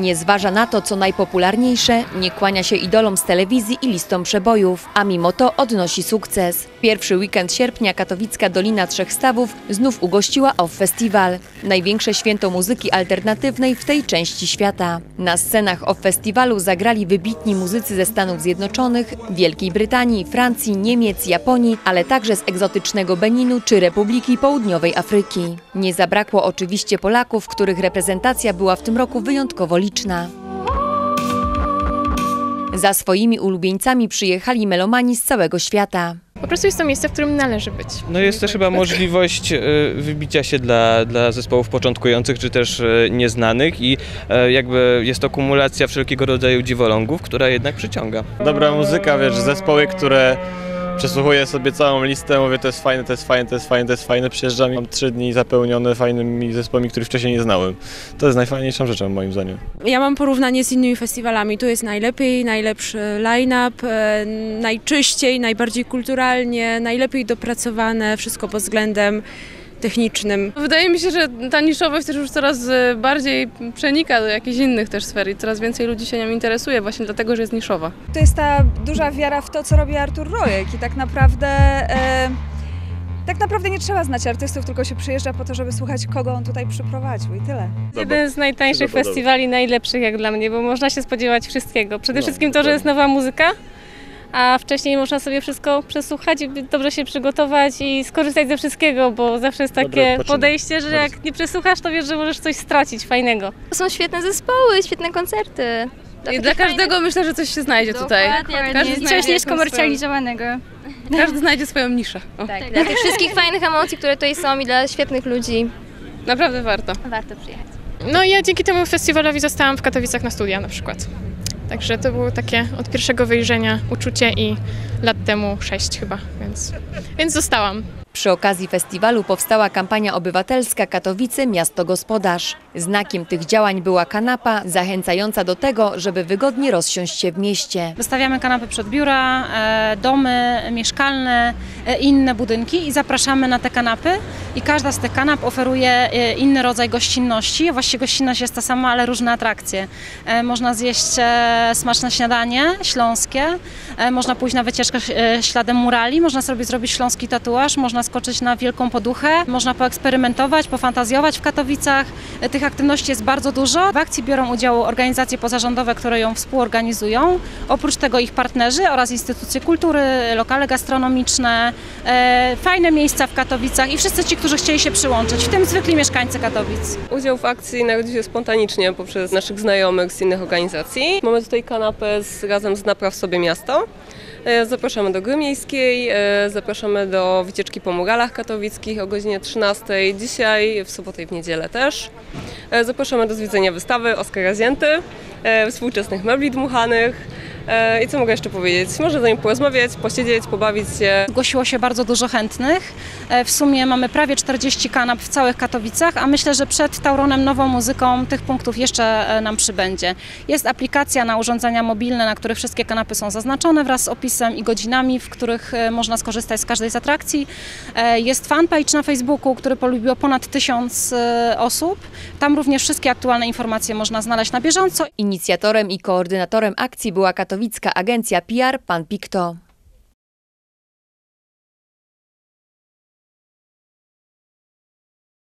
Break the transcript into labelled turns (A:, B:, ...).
A: Nie zważa na to, co najpopularniejsze, nie kłania się idolom z telewizji i listom przebojów, a mimo to odnosi sukces. Pierwszy weekend sierpnia katowicka Dolina Trzech Stawów znów ugościła OFF Festiwal, największe święto muzyki alternatywnej w tej części świata. Na scenach OFF Festiwalu zagrali wybitni muzycy ze Stanów Zjednoczonych, Wielkiej Brytanii, Francji, Niemiec, Japonii, ale także z egzotycznego Beninu czy Republiki Południowej Afryki. Nie zabrakło oczywiście Polaków, których reprezentacja była w tym roku wyjątkowo liczna. Za swoimi ulubieńcami przyjechali melomani z całego świata.
B: Po prostu jest to miejsce, w którym należy być.
C: No jest też chyba możliwość e, wybicia się dla, dla zespołów początkujących czy też e, nieznanych i e, jakby jest to kumulacja wszelkiego rodzaju dziwolągów, która jednak przyciąga.
D: Dobra muzyka, wiesz, zespoły, które przesłuchuję sobie całą listę, mówię to jest fajne, to jest fajne, to jest fajne, to jest fajne, przyjeżdżam mam trzy dni zapełnione fajnymi zespołami, których wcześniej nie znałem. To jest najfajniejszą rzeczą moim zdaniem.
E: Ja mam porównanie z innymi festiwalami. Tu jest najlepiej, najlepszy line-up, e, najczyściej, najbardziej kulturalnie, najlepiej dopracowane, wszystko pod względem technicznym.
F: Wydaje mi się, że ta niszowość też już coraz e, bardziej przenika do jakichś innych też sfer i coraz więcej ludzi się nią interesuje właśnie dlatego, że jest niszowa.
G: To jest ta duża wiara w to, co robi Artur Rojek i tak naprawdę... E, tak naprawdę nie trzeba znać artystów, tylko się przyjeżdża po to, żeby słuchać, kogo on tutaj przyprowadził i tyle.
B: Jeden z najtańszych festiwali, najlepszych jak dla mnie, bo można się spodziewać wszystkiego. Przede
D: No,
B: wszystkim to, że jest nowa muzyka, a wcześniej można sobie wszystko przesłuchać, dobrze się przygotować i skorzystać ze wszystkiego, bo zawsze jest takie podejście, że jak nie przesłuchasz, to wiesz, że możesz coś stracić fajnego.
H: To są świetne zespoły, świetne koncerty. To
F: I dla każdego
H: fajne-
F: myślę, że coś się znajdzie tutaj.
H: Dokładnie,
F: Każdy
H: nic
F: znajdzie
H: coś nieskomercjalizowanego.
F: Każdy znajdzie swoją niszę. O,
H: Tak, dla tych wszystkich fajnych emocji, które tutaj są i dla świetnych ludzi
F: Naprawdę warto.
H: warto przyjechać.
B: No i ja dzięki temu festiwalowi zostałam w Katowicach na studia na przykład. Także to było takie od pierwszego wyjrzenia uczucie i lat temu sześć chyba, więc, więc zostałam.
A: Przy okazji festiwalu powstała kampania obywatelska Katowice Miasto Gospodarz. Znakiem tych działań była kanapa zachęcająca do tego, żeby wygodnie rozsiąść się w mieście.
I: Wystawiamy kanapy przed biura, e, domy mieszkalne, inne budynki i zapraszamy na te kanapy. I każda z tych kanap oferuje e, inny rodzaj gościnności. Właściwie gościnność jest ta sama, ale różne atrakcje. E, Można zjeść e, smaczne śniadanie śląskie, e, można pójść na wycieczkę e, śladem murali, można sobie zrobić śląski tatuaż, można skoczyć na wielką poduchę, można poeksperymentować, pofantazjować w Katowicach. E, Tych aktywności jest bardzo dużo. W akcji biorą udział organizacje pozarządowe, które ją współorganizują. Oprócz tego ich partnerzy oraz instytucje kultury, lokale gastronomiczne, e, fajne miejsca w Katowicach i wszyscy ci, którzy chcieli się przyłączyć, w tym zwykli mieszkańcy Katowic.
J: Udział w akcji narodził się spontanicznie poprzez naszych znajomych z innych organizacji. Mamy tutaj kanapę z, razem z Napraw sobie miasto. E, Zapraszamy do gry miejskiej, e, zapraszamy do wycieczki po muralach katowickich o godzinie 13 dzisiaj, w sobotę i w niedzielę też. E, Zapraszamy do zwiedzenia wystawy Oskara Zięty, e, współczesnych mebli dmuchanych. E, I co mogę jeszcze powiedzieć? Można z nimi porozmawiać, posiedzieć, pobawić się.
I: Zgłosiło się bardzo dużo chętnych. E, W sumie mamy prawie 40 kanap w całych Katowicach, a myślę, że przed Tauronem nową muzyką tych punktów jeszcze e, nam przybędzie. Jest aplikacja na urządzenia mobilne, na których wszystkie kanapy są zaznaczone wraz z opisem i godzinami, w których można skorzystać z każdej z atrakcji. Jest fanpage na Facebooku, który polubiło ponad tysiąc osób. Tam również wszystkie aktualne informacje można znaleźć na bieżąco.
A: Inicjatorem i koordynatorem akcji była katowicka agencja PR Pan Pikto.